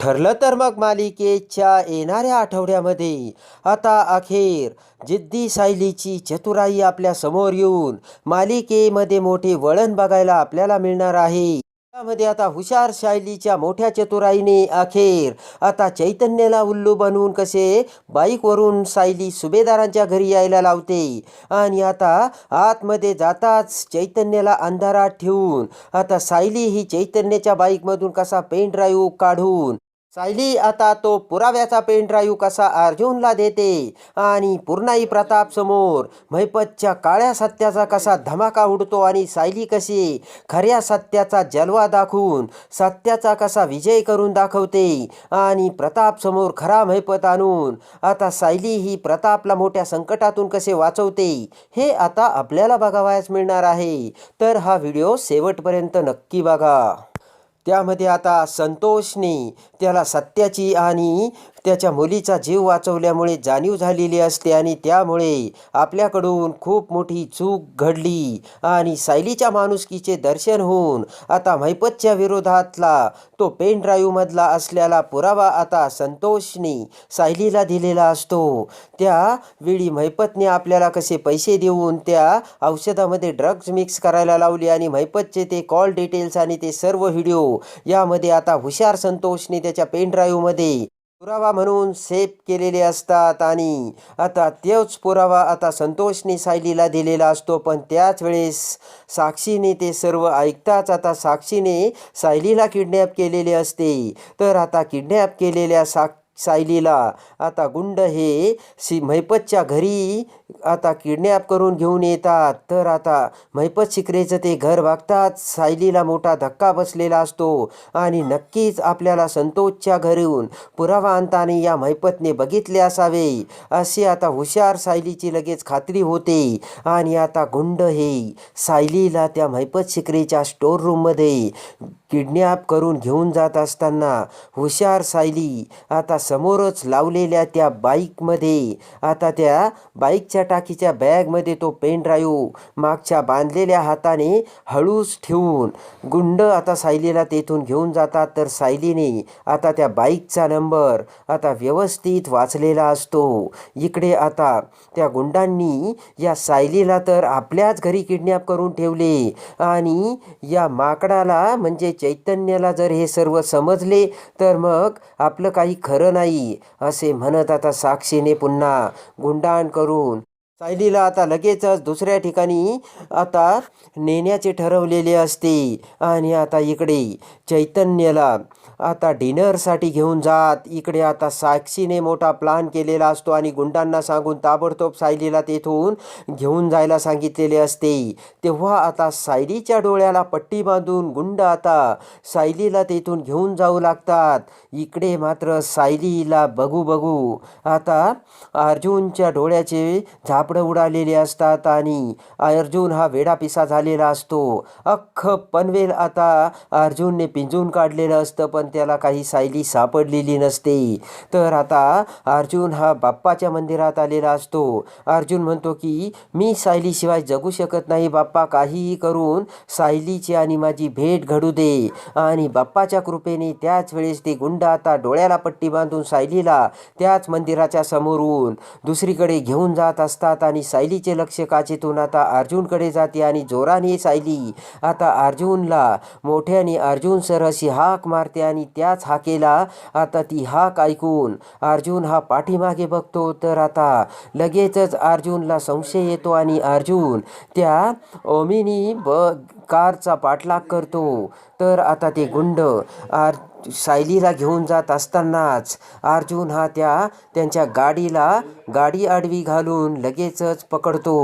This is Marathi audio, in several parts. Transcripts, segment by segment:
ठरलं तर मग मालिकेच्या येणाऱ्या आठवड्यामध्ये. आता अखेर जिद्दी सायलीची चतुराई आपल्यासमोर येऊन मालिकेमध्ये मोठे वळण बघायला आपल्याला मिळणार आहे. त्यामध्ये आता हुशार शैलीच्या मोठ्या चतुराईने अखेर आता चैतन्याला उल्लू बनवून कसे बाईकवरून सायली सुभेदारांच्या घरी यायला लावते. आणि आता आतमध्ये जाताच चैतन्याला अंधारात ठेवून आता सायली ही चैतन्याच्या बाईकमधून कसा पेन ड्राईव्ह काढून सायली आता तो पुराव्याचा पेन ड्राईव्ह कसा अर्जुनला देते? आणि पूर्णाई प्रताप समोर मैपतच्या काळ्या सत्याचा कसा धमाका उडतो आणि सायली कशी खऱ्या सत्याचा जलवा दाखवून सत्याचा कसा विजय करून दाखवते? आणि प्रताप समोर खरा मैपत आणून आता सायली ही प्रतापला मोठ्या संकटातून कसे वाचवते? हे आता आपल्याला बघावयास मिळणार आहे. तर हा व्हिडिओ शेवटपर्यंत नक्की बघा. त्यामध्ये आता संतोषने त्याला सत्याची आणि त्याच्या मुलीचा जीव वाचवल्यामुळे जाणीव झालेली असते आणि त्यामुळे आपल्याकडून खूप मोठी चूक घडली आणि सायलीच्या माणुसकीचे दर्शन होऊन आता महिपतच्या विरोधातला तो पेन ड्राईव्हमधला असलेला पुरावा आता संतोषने सायलीला दिलेला असतो. त्यावेळी महिपतने आपल्याला कसे पैसे देऊन त्या औषधामध्ये ड्रग्ज मिक्स करायला लावले आणि महिपतचे ते कॉल डिटेल्स आणि ते सर्व व्हिडिओ यामध्ये आता हुशार संतोषने त्याच्या पेन ड्राईव्हमध्ये पुरावा म्हणून सेफ केलेले असतात आणि आता तोच पुरावा आता संतोषने सायलीला दिलेला असतो पण त्याच वेळेस साक्षीने ते सर्व ऐकताच आता साक्षीने सायलीला किडनॅप केलेले असते. तर आता किडनॅप केलेल्या साक्ष सायलीला आता गुंड हे सी महिपतच्या घरी आता किडनॅप करून घेऊन येतात. तर आता महिपत शिकरेचं ते घर बघताच सायलीला मोठा धक्का बसलेला असतो आणि नक्कीच आपल्याला संतोषच्या घरून पुरावा आणताना या महिपतने बघितले असावे. अशी आता हुशार सायलीची लगेच खात्री होते आणि आता गुंड हे सायलीला त्या महिपत शिकरेच्या स्टोर रूममध्ये किडनॅप करून घेऊन जात असताना हुशार सायली आता समोरच लावलेल्या त्या बाईकमध्ये आता त्या बाईकच्या टाकीच्या बॅगमध्ये तो पेन ड्राईव्ह मागच्या बांधलेल्या हाताने हळूच ठेवून गुंड आता सायलीला तेथून घेऊन जातात. तर सायलीने आता त्या बाईकचा नंबर आता व्यवस्थित वाचलेला असतो. इकडे आता त्या गुंडांनी या सायलीला तर आपल्याच घरी किडनॅप करून ठेवले आणि या माकडाला म्हणजे चैतन्याला जर हे सर्व समजले तर मग आपलं काही खरं नाही असे म्हणत आता साक्षीने पुन्हा गुंडाण करून सायलीला आता लगेचच दुसऱ्या ठिकाणी आता नेण्याचे ठरवलेले असते. आणि आता इकडे चैतन्याला आता डिनरसाठी घेऊन जात. इकडे आता साक्षीने मोठा प्लान केलेला असतो आणि गुंडांना सांगून ताबडतोब सायलीला तेथून घेऊन जायला सांगितलेले असते. तेव्हा आता सायलीच्या डोळ्याला पट्टी बांधून गुंड आता सायलीला तेथून घेऊन जाऊ लागतात. इकडे मात्र सायलीला बघू बघू आता अर्जुनच्या डोळ्याचे झाप कापडं उडालेले असतात आणि अर्जुन हा वेडापिसा झालेला असतो. अख्खं पनवेल आता अर्जुनने पिंजून काढलेलं असतं पण त्याला काही सायली सापडलेली नसते. तर आता अर्जुन हा बाप्पाच्या मंदिरात आलेला असतो. अर्जुन म्हणतो की मी सायलीशिवाय जगू शकत नाही बाप्पा. काहीही करून सायलीची आणि माझी भेट घडू दे. आणि बाप्पाच्या कृपेने त्याच वेळेस ते गुंड आता डोळ्याला पट्टी बांधून सायलीला त्याच मंदिराच्या समोरून दुसरीकडे घेऊन जात असतात. आणि सायलीचे लक्ष काचेतून आता अर्जुनकडे जाते आणि जोराने सायली आता अर्जुनला मोठ्याने अर्जुन सर अशी हाक मारते आणि त्याच हाकेला आता ती हाक ऐकून अर्जुन हा पाठीमागे बघतो. तर आता लगेचच अर्जुनला संशय येतो आणि अर्जुन त्या ओमिनी ब कारचा पाठलाग करतो. तर आता ते गुंड आर सायलीला घेऊन जात असतानाच अर्जुन हा त्या त्यांच्या गाडीला गाडी आडवी घालून लगेचच पकडतो.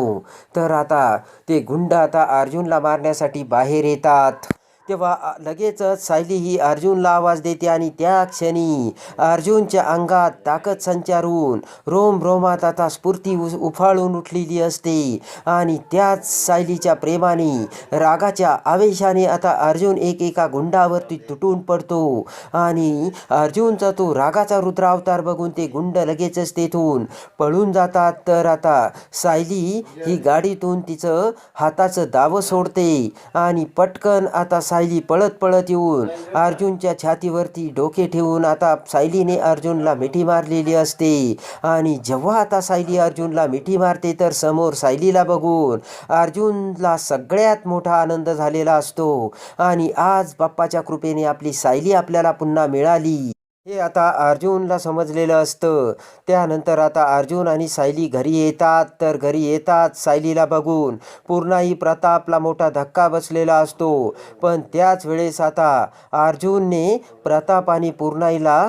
तर आता ते गुंड आता अर्जुनला मारण्यासाठी बाहेर येतात. तेव्हा लगेचच सायली ही अर्जुनला आवाज देते आणि त्या क्षणी अर्जुनच्या अंगात ताकद संचारून रोम रोमात आता स्फूर्ती उ उफाळून उठलेली असते. आणि त्याच सायलीच्या प्रेमाने रागाच्या आवेशाने आता अर्जुन एक एका गुंडावरती तुटून पडतो. आणि अर्जुनचा तो रागाचा रुद्रावतार बघून ते गुंड लगेचच तेथून पळून जातात. तर आता सायली ही गाडीतून तिचं हाताचं दावं सोडते आणि पटकन आता सायली पळत पळत येऊन अर्जुनच्या छातीवरती डोके ठेवून आता सायलीने अर्जुनला मिठी मारलेली असते. आणि जेव्हा आता सायली अर्जुनला मिठी मारते तर समोर सायलीला बघून अर्जुनला सगळ्यात मोठा आनंद झालेला असतो. आणि आज बाप्पाच्या कृपेने आपली सायली आपल्याला पुन्हा मिळाली. हे आता अर्जुनला समजलेलं असतं. त्यानंतर आता अर्जुन आणि सायली घरी येतात. तर घरी येतात सायलीला बघून. पूर्णाही प्रतापला मोठा धक्का बसलेला असतो. पण त्याच वेळेस आता अर्जुनने प्रताप आणि पूर्णाईला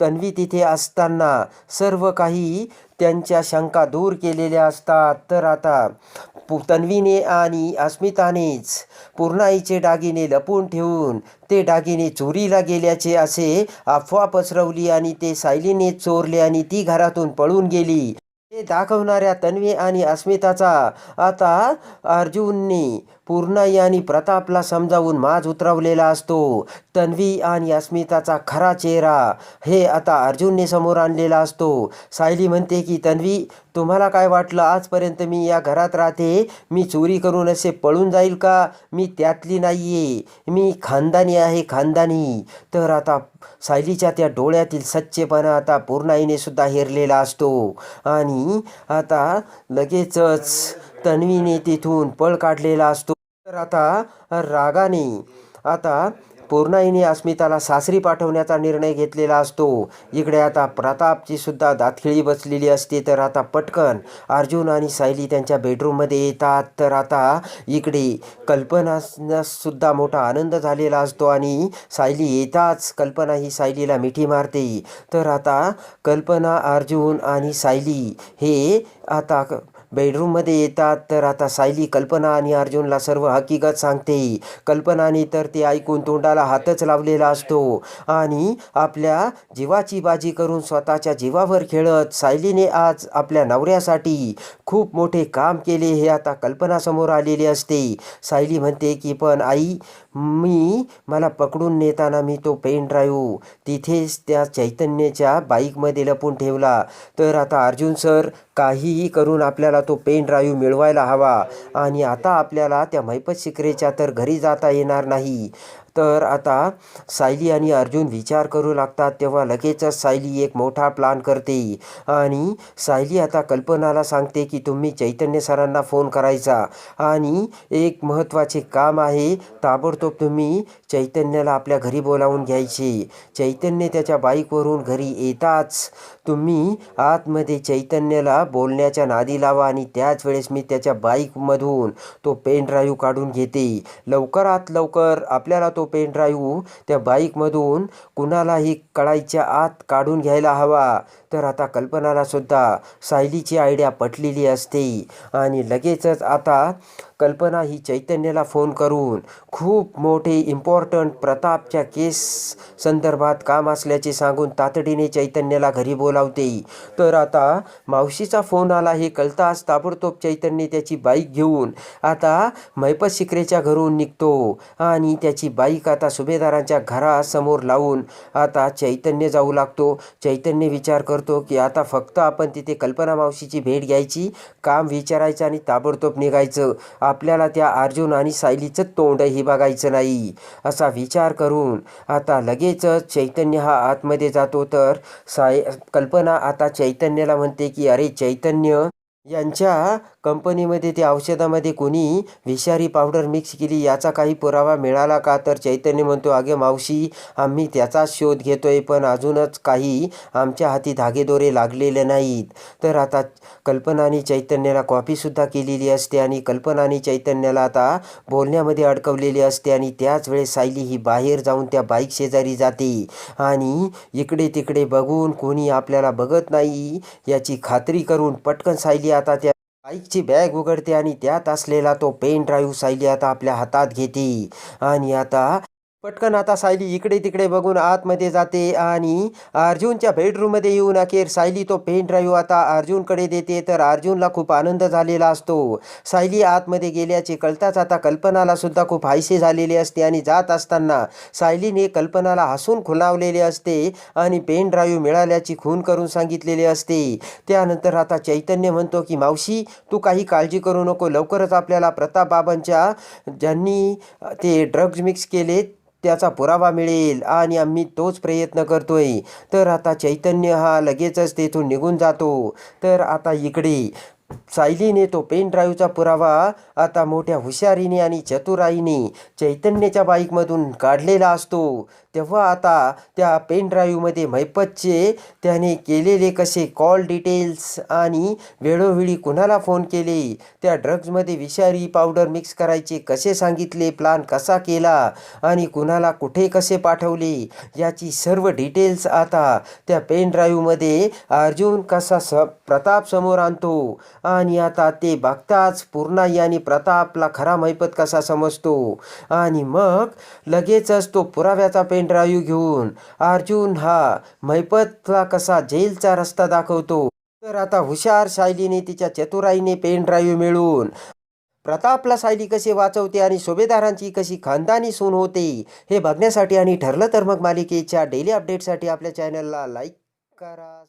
तन्वी तिथे असताना सर्व काही त्यांच्या शंका दूर केलेल्या असतात. तर आता पु तन्वीने आणि अस्मितानेच पूर्णाईचे दागिने लपून ठेवून ते दागिने चोरीला गेल्याचे असे अफवा पसरवली आणि ते सायलीने चोरले आणि ती घरातून पळून गेली. हे दाखवणाऱ्या तन्वी आणि अस्मिताचा आता अर्जुनने पूर्णाई आणि प्रतापला समजावून माज उतरवलेला असतो. तन्वी आणि अस्मिताचा खरा चेहरा हे आता अर्जुनने समोर आणलेला असतो. सायली म्हणते की तन्वी तुम्हाला काय वाटलं? आजपर्यंत मी या घरात राहते. मी चोरी करून असे पळून जाईल का? मी त्यातली नाही आहे मी खानदानी आहे खानदानी. तर आता सायलीच्या त्या डोळ्यातील सच्चेपणा आता पूर्णाईने सुद्धा हेरलेला असतो. आणि आता लगेचच तन्वीने तिथून पळ काढलेला असतो. तर आता रागाने आता पूर्णाईने अस्मिताला सासरी पाठवण्याचा निर्णय घेतलेला असतो. इकडे आता प्रतापची सुद्धा दातखिळी बसलेली असते तर आता पटकन अर्जुन आणि सायली त्यांच्या बेडरूममध्ये येतात. तर आता इकडे कल्पनासुद्धा मोठा आनंद झालेला असतो आणि सायली येताच कल्पना ही सायलीला मिठी मारते. तर आता कल्पना अर्जुन आणि सायली हे आता क- बेडरूममध्ये येतात. तर आता सायली कल्पना आणि अर्जुनला सर्व हकीकत सांगते. कल्पनाने तर ते ऐकून तोंडाला हातच लावलेला असतो. आणि आपल्या जीवाची बाजी करून स्वतःच्या जीवावर खेळत सायलीने आज आपल्या नवऱ्यासाठी खूप मोठे काम केले हे आता कल्पनासमोर आलेले असते. सायली म्हणते की पण आई मी मला पकडून नेताना मी तो पेन ड्राईव्ह तिथेच त्या चैतन्याच्या बाईकमध्ये लपून ठेवला. तर आता अर्जुन सर काहीही करून आपल्याला तो पेन ड्राईव्ह मिळवायला हवा. आणि आता आपल्याला त्या मैपत शिकरेच्या तर घरी जाता येणार नाही. तर आता सायली आणि अर्जुन विचार करू लागतात तेव्हा लगेचच सायली एक मोठा प्लान करते. आणि सायली आता कल्पनाला सांगते की तुम्ही चैतन्य सरांना फोन करायचा. आणि एक महत्त्वाचे काम आहे ताबडतोब तुम्ही चैतन्याला आपल्या घरी बोलावून घ्यायचे. चैतन्य त्याच्या बाईकवरून घरी येताच तुम्ही आतमध्ये चैतन्याला बोलण्याच्या नादी लावा आणि त्याच वेळेस मी त्याच्या बाईकमधून तो पेन ड्राईव्ह काढून घेते. लवकरात लवकर आपल्याला तो पेन ड्राईव्ह त्या बाईकमधून कुणालाही कळायच्या आत काढून घ्यायला हवा. तर आता कल्पनाला सुद्धा सायलीची आयडिया पटलेली असते. आणि लगेचच आता कल्पना ही चैतन्याला फोन करून खूप मोठे इम्पॉर्टंट प्रतापच्या केस संदर्भात काम असल्याचे सांगून तातडीने चैतन्याला घरी बोलावते. तर आता मावशीचा फोन आला हे कळताच ताबडतोब चैतन्य त्याची बाईक घेऊन आता मैपत शिकरेच्या घरून निघतो आणि त्याची बाईक आता सुभेदारांच्या घरासमोर लावून आता चैतन्य जाऊ लागतो. चैतन्य विचार करतो की आता फक्त आपण तिथे कल्पना मावशीची भेट घ्यायची काम विचारायचं आणि ताबडतोब निघायचं. आपल्याला त्या अर्जुन आणि सायलीचं तोंडही बघायचं नाही असा विचार करून आता लगेचच चैतन्य हा आतमध्ये जातो. तर साय कल्पना आता चैतन्याला म्हणते की अरे चैतन्य यांच्या कंपनीमध्ये त्या औषधामध्ये कोणी विषारी पावडर मिक्स केली याचा काही पुरावा मिळाला का? तर चैतन्य म्हणतो अगे मावशी आम्ही त्याचाच शोध घेतोय पण अजूनच काही आमच्या हाती धागेदोरे लागलेले नाहीत. तर आता कल्पना आणि चैतन्याला कॉफीसुद्धा केलेली असते आणि कल्पना आणि चैतन्याला आता बोलण्यामध्ये अडकवलेली असते आणि त्याच वेळेस सायली ही बाहेर जाऊन त्या बाईक शेजारी जाते आणि इकडे तिकडे बघून कोणी आपल्याला बघत नाही याची खात्री करून पटकन सायली आता त्या बाईकची बॅग उघडते आणि त्यात असलेला तो पेन ड्राईव्ह सायली आता आपल्या हातात घेते. आणि आता पटकन आता सायली इकडे तिकडे बघून आतमध्ये जाते आणि अर्जुनच्या बेडरूममध्ये येऊन अखेर सायली तो पेन ड्राईव्ह आता अर्जुनकडे देते. तर अर्जुनला खूप आनंद झालेला असतो. सायली आतमध्ये गेल्याचे कळताच आता कल्पनाला सुद्धा खूप हायसे झालेले असते आणि जात असताना सायलीने कल्पनाला हसून खुणावलेले असते आणि पेन ड्राईव्ह मिळाल्याची खून करून सांगितलेले असते. त्यानंतर आता चैतन्य म्हणतो की मावशी तू काही काळजी करू नको. लवकरच आपल्याला प्रताप बाबांच्या ज्यांनी ते ड्रग्ज मिक्स केले त्याचा पुरावा मिळेल आणि आम्ही तोच प्रयत्न करतोय. तर आता चैतन्य हा लगेचच तेथून निघून जातो. तर आता इकडे सायलीने तो पेन ड्राईव्हचा पुरावा आता मोठ्या हुशारीने आणि चतुराईने चैतन्याच्या बाईकमधून काढलेला असतो. तेव्हा आता त्या पेन ड्राईव्हमध्ये मैपतचे त्याने केलेले कसे कॉल डिटेल्स आणि वेळोवेळी कुणाला फोन केले त्या ड्रग्जमध्ये विषारी पावडर मिक्स करायचे कसे सांगितले प्लान कसा केला आणि कुणाला कुठे कसे पाठवले याची सर्व डिटेल्स आता त्या पेन ड्राईव्हमध्ये अर्जुन कसा स प्रताप समोर आणतो. आणि आता ते बघताच पूर्णाई आणि प्रतापला खरा मैपत कसा समजतो. आणि मग लगेचच तो पुराव्याचा पेनड्राईव्ह घेऊन अर्जुन हा मैपतला कसा जेलचा रस्ता दाखवतो. तर आता हुशार शायलीने तिच्या चतुराईने पेनड्राईव्ह मिळून प्रतापला सायली कशी वाचवते आणि सोबेदारांची कशी खानदानी सून होते हे बघण्यासाठी आणि ठरलं तर मग मालिकेच्या डेली अपडेटसाठी आपल्या चॅनलला लाईक करा.